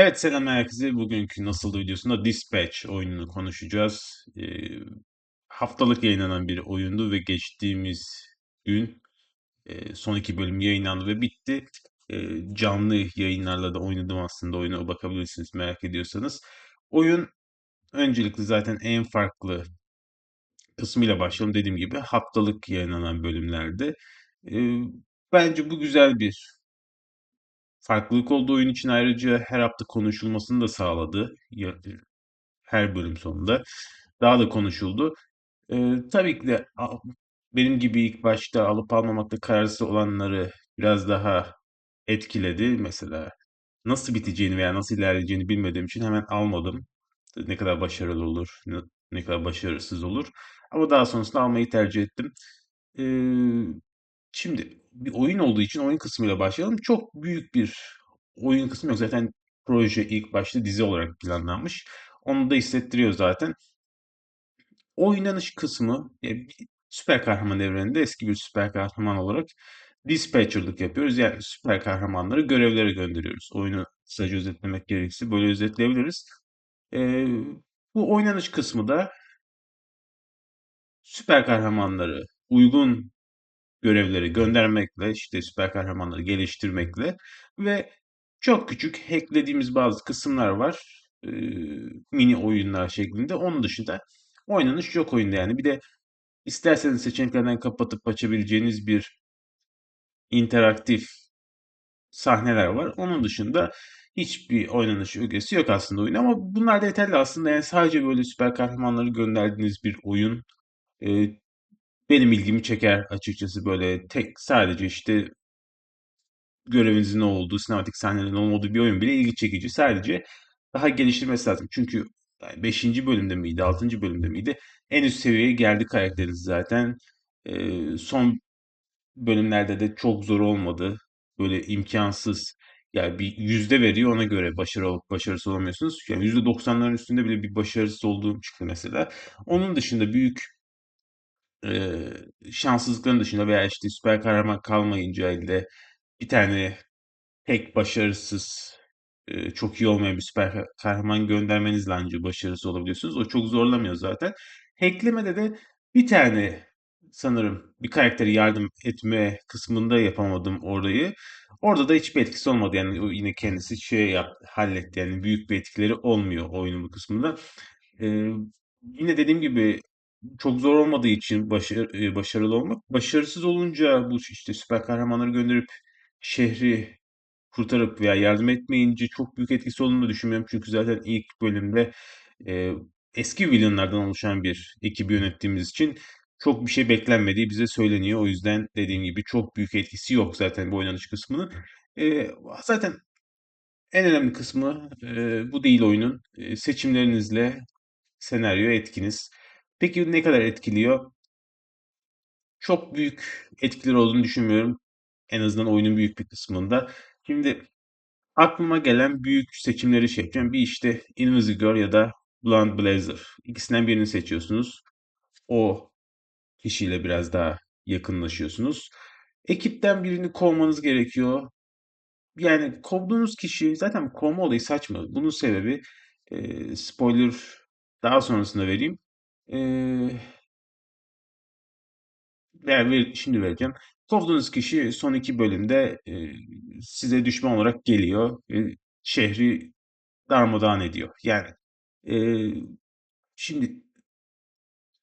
Evet selam herkese. Bugünkü Nasıldı videosunda Dispatch oyununu konuşacağız. Ee, haftalık yayınlanan bir oyundu ve geçtiğimiz gün e, son iki bölüm yayınlandı ve bitti. E, canlı yayınlarla da oynadım aslında oyuna bakabilirsiniz merak ediyorsanız. Oyun öncelikle zaten en farklı kısmıyla başlayalım. Dediğim gibi haftalık yayınlanan bölümlerde. E, bence bu güzel bir farklılık oldu oyun için ayrıca her hafta konuşulmasını da sağladı. Ya- her bölüm sonunda. Daha da konuşuldu. Ee, tabii ki de benim gibi ilk başta alıp almamakta kararsız olanları biraz daha etkiledi. Mesela nasıl biteceğini veya nasıl ilerleyeceğini bilmediğim için hemen almadım. Ne kadar başarılı olur, ne, kadar başarısız olur. Ama daha sonrasında almayı tercih ettim. Ee, şimdi bir oyun olduğu için oyun kısmıyla başlayalım. Çok büyük bir oyun kısmı yok. Zaten proje ilk başta dizi olarak planlanmış. Onu da hissettiriyor zaten. Oynanış kısmı e, bir süper kahraman evreninde eski bir süper kahraman olarak dispatcher'lık yapıyoruz. Yani süper kahramanları görevlere gönderiyoruz. Oyunu kısaca özetlemek gerekirse böyle özetleyebiliriz. Ee, bu oynanış kısmı da süper kahramanları uygun görevleri göndermekle, işte süper kahramanları geliştirmekle ve çok küçük hacklediğimiz bazı kısımlar var. Ee, mini oyunlar şeklinde. Onun dışında oynanış yok oyunda yani. Bir de isterseniz seçeneklerden kapatıp açabileceğiniz bir interaktif sahneler var. Onun dışında hiçbir oynanış ögesi yok aslında oyun ama bunlar da yeterli aslında. Yani sadece böyle süper kahramanları gönderdiğiniz bir oyun e, benim ilgimi çeker açıkçası böyle tek sadece işte görevinizin ne olduğu, sinematik sahnelerin olmadığı bir oyun bile ilgi çekici. Sadece daha geliştirmesi lazım. Çünkü 5. bölümde miydi, 6. bölümde miydi? En üst seviyeye geldi karakteriniz zaten. Ee, son bölümlerde de çok zor olmadı. Böyle imkansız. Yani bir yüzde veriyor ona göre başarılı olup başarısız olamıyorsunuz. Yani yüzde doksanların üstünde bile bir başarısız olduğum çıktı mesela. Onun dışında büyük e, şanssızlıkların dışında veya işte süper kahraman kalmayınca elde bir tane tek başarısız çok iyi olmayan bir süper kahraman göndermenizle ancak başarısız olabiliyorsunuz. O çok zorlamıyor zaten. Hacklemede de bir tane sanırım bir karakteri yardım etme kısmında yapamadım orayı. Orada da hiçbir etkisi olmadı. Yani o yine kendisi şey yap, halletti. Yani büyük bir etkileri olmuyor oyunun bu kısmında. Ee, yine dediğim gibi çok zor olmadığı için başar- e, başarılı olmak. Başarısız olunca bu işte süper kahramanları gönderip şehri kurtarıp veya yardım etmeyince çok büyük etkisi olduğunu da düşünmüyorum. Çünkü zaten ilk bölümde e, eski villainlardan oluşan bir ekibi yönettiğimiz için çok bir şey beklenmediği bize söyleniyor. O yüzden dediğim gibi çok büyük etkisi yok zaten bu oynanış kısmının. E, zaten en önemli kısmı e, bu değil oyunun. E, seçimlerinizle senaryo etkiniz. Peki ne kadar etkiliyor? Çok büyük etkileri olduğunu düşünmüyorum. En azından oyunun büyük bir kısmında. Şimdi Aklıma gelen büyük seçimleri şey yapacağım. Bir işte Invisible ya da Blonde Blazer. İkisinden birini seçiyorsunuz. O kişiyle biraz daha yakınlaşıyorsunuz. Ekipten birini kovmanız gerekiyor. Yani kovduğunuz kişi zaten kovma olayı saçma. Bunun sebebi e, spoiler daha sonrasında vereyim. E, ver, şimdi vereceğim. Kovduğunuz kişi son iki bölümde e, size düşman olarak geliyor. E, şehri darmadağın ediyor. Yani eee, şimdi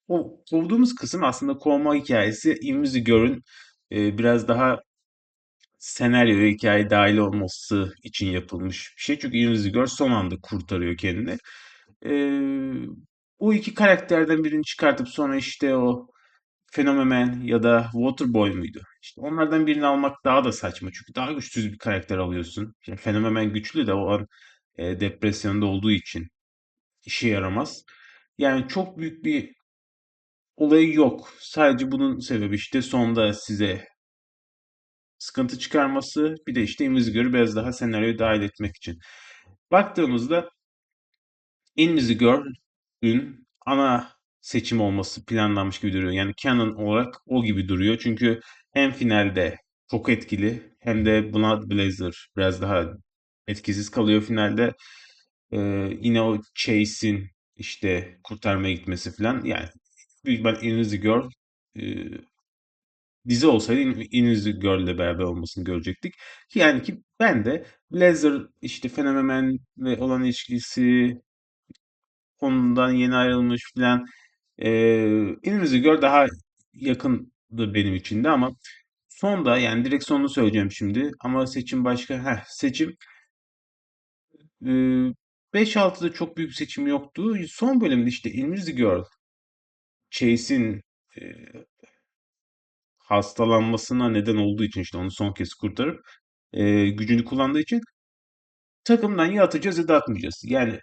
o kovduğumuz kısım aslında kovma hikayesi Invisigore'un eee, biraz daha senaryo hikaye dahil olması için yapılmış bir şey. Çünkü Invisigore son anda kurtarıyor kendini. Eee o iki karakterden birini çıkartıp sonra işte o Phenomenon ya da Waterboy muydu? İşte onlardan birini almak daha da saçma. Çünkü daha güçsüz bir karakter alıyorsun. Yani Phenomenon güçlü de o an e, depresyonda olduğu için işe yaramaz. Yani çok büyük bir olayı yok. Sadece bunun sebebi işte sonda size sıkıntı çıkarması bir de işte Invisigore'u biraz daha senaryoya dahil etmek için. Baktığımızda Invisigore'ün ana seçim olması planlanmış gibi duruyor. Yani canon olarak o gibi duruyor. Çünkü hem finalde çok etkili hem de Blood Blazer biraz daha etkisiz kalıyor finalde. Ee, yine o Chase'in işte kurtarmaya gitmesi falan. Yani büyük ihtimal Invisible Girl e, dizi olsaydı In- Invisible Girl ile beraber olmasını görecektik. Ki Yani ki ben de Blazer işte Fenomen ve olan ilişkisi konudan yeni ayrılmış falan ee, Invisible Girl daha yakındı benim için de ama sonda yani direkt sonunu söyleyeceğim şimdi ama seçim başka. Heh, seçim ee, 5-6'da çok büyük seçim yoktu. Son bölümde işte Invisible Girl Chase'in e, hastalanmasına neden olduğu için işte onu son kez kurtarıp e, gücünü kullandığı için takımdan ya atacağız ya da atmayacağız. Yani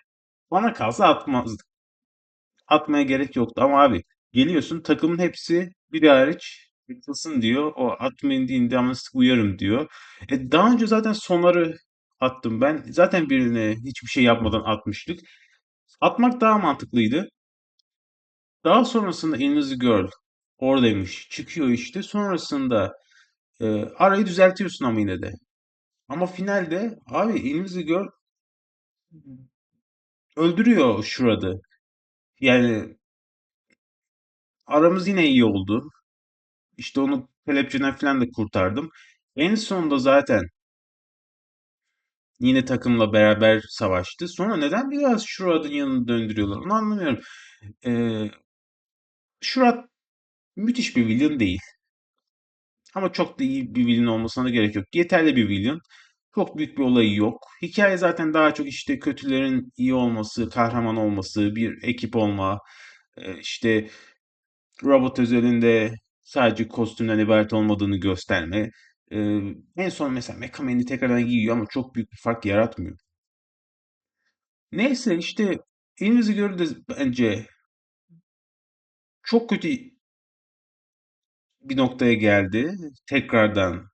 bana kalsa atmazdık. Atmaya gerek yoktu ama abi geliyorsun takımın hepsi biri hariç atılsın diyor. O atmayın deyince ama sık uyarım diyor. E, daha önce zaten sonları attım ben. Zaten birine hiçbir şey yapmadan atmıştık. Atmak daha mantıklıydı. Daha sonrasında Invisible Girl oradaymış. Çıkıyor işte. Sonrasında e, arayı düzeltiyorsun ama yine de. Ama finalde abi Invisible Girl öldürüyor Shred'ı. Yani aramız yine iyi oldu. İşte onu kelepçeden falan da kurtardım. En sonunda zaten yine takımla beraber savaştı. Sonra neden biraz Shred'ın yanını döndürüyorlar onu anlamıyorum. Ee, Shred müthiş bir villain değil. Ama çok da iyi bir villain olmasına gerek yok. Yeterli bir villain. Çok büyük bir olayı yok. Hikaye zaten daha çok işte kötülerin iyi olması, kahraman olması, bir ekip olma, e, işte robot özelinde sadece kostümden ibaret olmadığını gösterme. E, en son mesela Mecha Man'i tekrardan giyiyor ama çok büyük bir fark yaratmıyor. Neyse işte Invisigore'u da bence çok kötü bir noktaya geldi. Tekrardan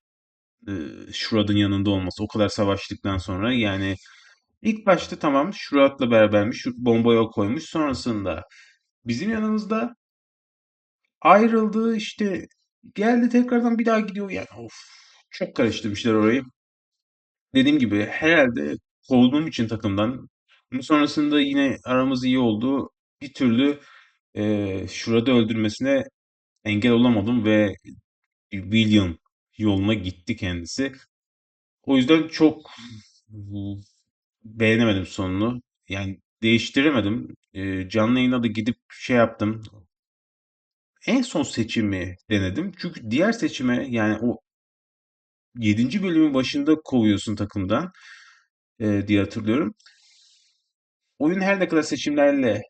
e, Shroud'un yanında olması o kadar savaştıktan sonra yani ilk başta tamam Shroud'la berabermiş, şu bombayı o koymuş. Sonrasında bizim yanımızda ayrıldı işte geldi tekrardan bir daha gidiyor yani of çok karıştırmışlar orayı. Dediğim gibi herhalde kovduğum için takımdan bunun sonrasında yine aramız iyi oldu. Bir türlü e, Shroud'u öldürmesine engel olamadım ve William yoluna gitti kendisi. O yüzden çok beğenemedim sonunu. Yani değiştiremedim. Ee, canlı yayına da gidip şey yaptım. En son seçimi denedim. Çünkü diğer seçime yani o yedinci bölümün başında kovuyorsun takımdan e, diye hatırlıyorum. Oyun her ne kadar seçimlerle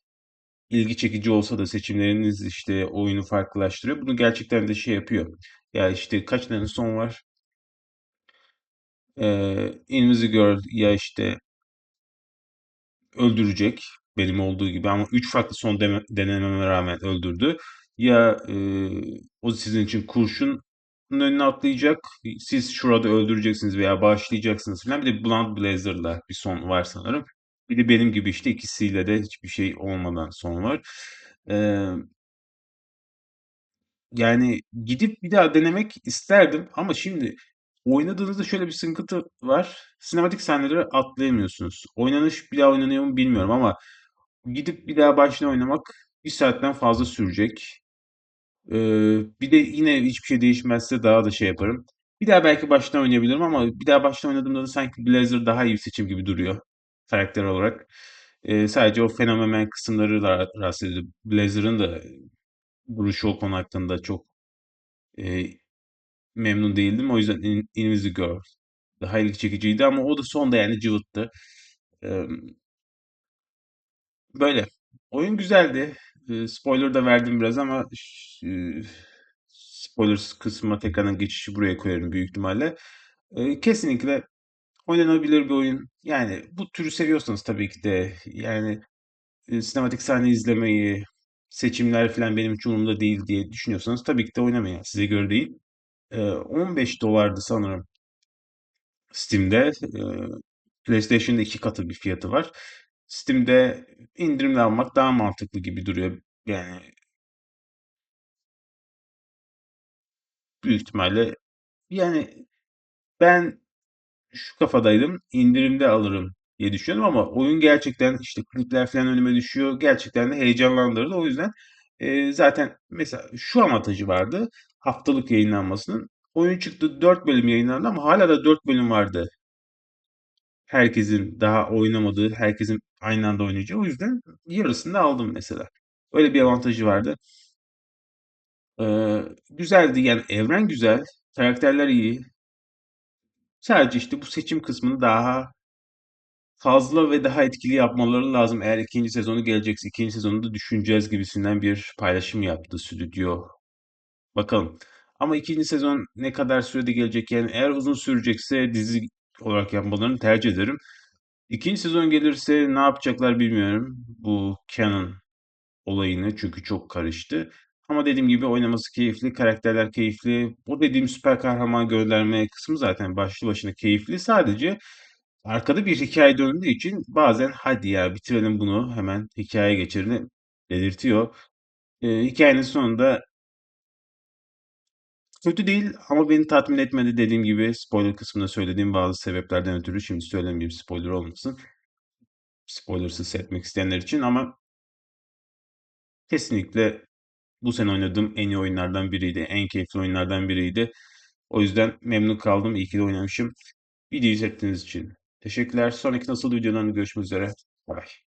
ilgi çekici olsa da seçimleriniz işte oyunu farklılaştırıyor. Bunu gerçekten de şey yapıyor. Ya işte kaç tane son var? Ee, Girl ya işte öldürecek benim olduğu gibi ama 3 farklı son denememe rağmen öldürdü. Ya e, o sizin için kurşun önüne atlayacak. Siz şurada öldüreceksiniz veya bağışlayacaksınız falan. Bir de Blunt Blazer'la bir son var sanırım. Bir de benim gibi işte ikisiyle de hiçbir şey olmadan son var. Ee, yani gidip bir daha denemek isterdim ama şimdi oynadığınızda şöyle bir sıkıntı var. Sinematik sahneleri atlayamıyorsunuz. Oynanış bir daha oynanıyor mu bilmiyorum ama Gidip bir daha baştan oynamak bir saatten fazla sürecek. Ee, bir de yine hiçbir şey değişmezse daha da şey yaparım. Bir daha belki baştan oynayabilirim ama bir daha baştan oynadığımda da sanki Blazer daha iyi bir seçim gibi duruyor karakter olarak. Ee, sadece o fenomen kısımları ra- rahatsız ediyor. Blazer'ın da duruşu o konu hakkında çok e, memnun değildim. O yüzden In Invisible Girl daha ilgi çekiciydi ama o da sonda yani cıvıttı. Ee, Böyle. Oyun güzeldi. Eee, spoiler da verdim biraz ama ş- eee, spoiler kısmına tekrardan geçişi buraya koyarım büyük ihtimalle. Eee, kesinlikle oynanabilir bir oyun. Yani bu türü seviyorsanız tabii ki de yani e, sinematik sahne izlemeyi, seçimler falan benim hiç umurumda değil diye düşünüyorsanız tabii ki de oynamayın. Size göre değil. Eee, 15 dolardı sanırım Steam'de. Eee PlayStation'da iki katı bir fiyatı var. Steam'de indirimle almak daha mantıklı gibi duruyor. Yani büyük ihtimalle yani ben şu kafadaydım. indirimde alırım diye düşünüyordum ama oyun gerçekten işte klipler falan önüme düşüyor. Gerçekten de heyecanlandırdı. O yüzden e, zaten mesela şu avantajı vardı. Haftalık yayınlanmasının. Oyun çıktı 4 bölüm yayınlandı ama hala da 4 bölüm vardı. Herkesin daha oynamadığı, herkesin aynı anda oynayacağı. O yüzden yarısını da aldım mesela. Öyle bir avantajı vardı. Ee, güzeldi yani evren güzel, karakterler iyi. Sadece işte bu seçim kısmını daha fazla ve daha etkili yapmaları lazım. Eğer ikinci sezonu gelecekse ikinci sezonu da düşüneceğiz gibisinden bir paylaşım yaptı stüdyo. Bakalım. Ama ikinci sezon ne kadar sürede gelecek yani eğer uzun sürecekse dizi olarak yapmalarını tercih ederim. İkinci sezon gelirse ne yapacaklar bilmiyorum. Bu canon olayını çünkü çok karıştı. Ama dediğim gibi oynaması keyifli, karakterler keyifli. O dediğim süper kahraman gönderme kısmı zaten başlı başına keyifli. Sadece arkada bir hikaye döndüğü için bazen hadi ya bitirelim bunu hemen hikaye geçelim dedirtiyor. Ee, hikayenin sonunda kötü değil ama beni tatmin etmedi dediğim gibi spoiler kısmında söylediğim bazı sebeplerden ötürü şimdi söylemeyeyim spoiler olmasın. Spoilersız seyretmek isteyenler için ama kesinlikle bu sene oynadığım en iyi oyunlardan biriydi. En keyifli oyunlardan biriydi. O yüzden memnun kaldım. İyi ki de oynamışım. Videoyu izlediğiniz için teşekkürler. Sonraki nasıl videolarında görüşmek üzere. Bye.